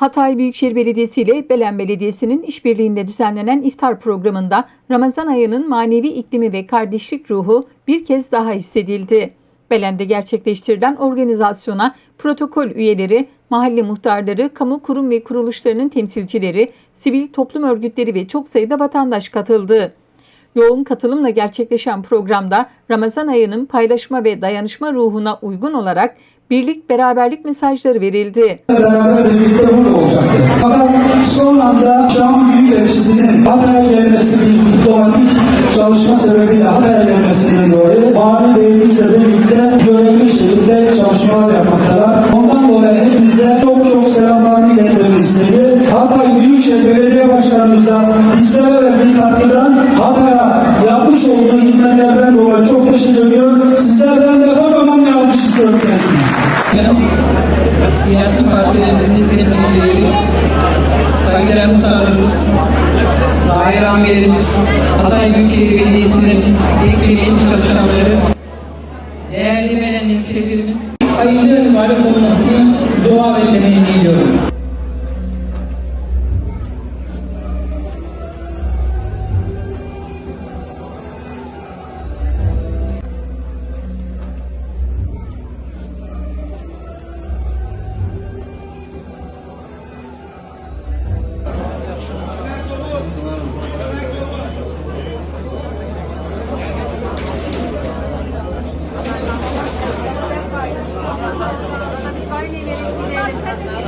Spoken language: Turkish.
Hatay Büyükşehir Belediyesi ile Belen Belediyesi'nin işbirliğinde düzenlenen iftar programında Ramazan ayının manevi iklimi ve kardeşlik ruhu bir kez daha hissedildi. Belen'de gerçekleştirilen organizasyona protokol üyeleri, mahalle muhtarları, kamu kurum ve kuruluşlarının temsilcileri, sivil toplum örgütleri ve çok sayıda vatandaş katıldı. Yoğun katılımla gerçekleşen programda Ramazan ayının paylaşma ve dayanışma ruhuna uygun olarak birlik beraberlik mesajları verildi. beraber birlikte burada olacaktı. Fakat son anda Şam Büyükelçisi'nin Hatay'a gelmesi bir diplomatik çalışma sebebiyle Hatay'a gelmesinden dolayı Vali Bey'imizle birlikte görevli şekilde çalışmalar yapmaktalar. Ondan dolayı hepinize çok çok selamlarını iletmemi istedim. Hatay Büyükşehir Belediye Başkanımıza bizlere verdiği katkıdan Hatay'a yapmış olduğu hizmetlerden dolayı çok teşekkür ediyorum. Hem siyasi partilerimizin temsilcileri, saygıdeğer muhtarlarımız, daire amirlerimiz, Hatay Büyükşehir Belediyesi'nin ilk çalışanları, değerli Melen'in şehrimiz, hayırlı mübarek olmasını dua ve temenni ediyorum. aileleriyle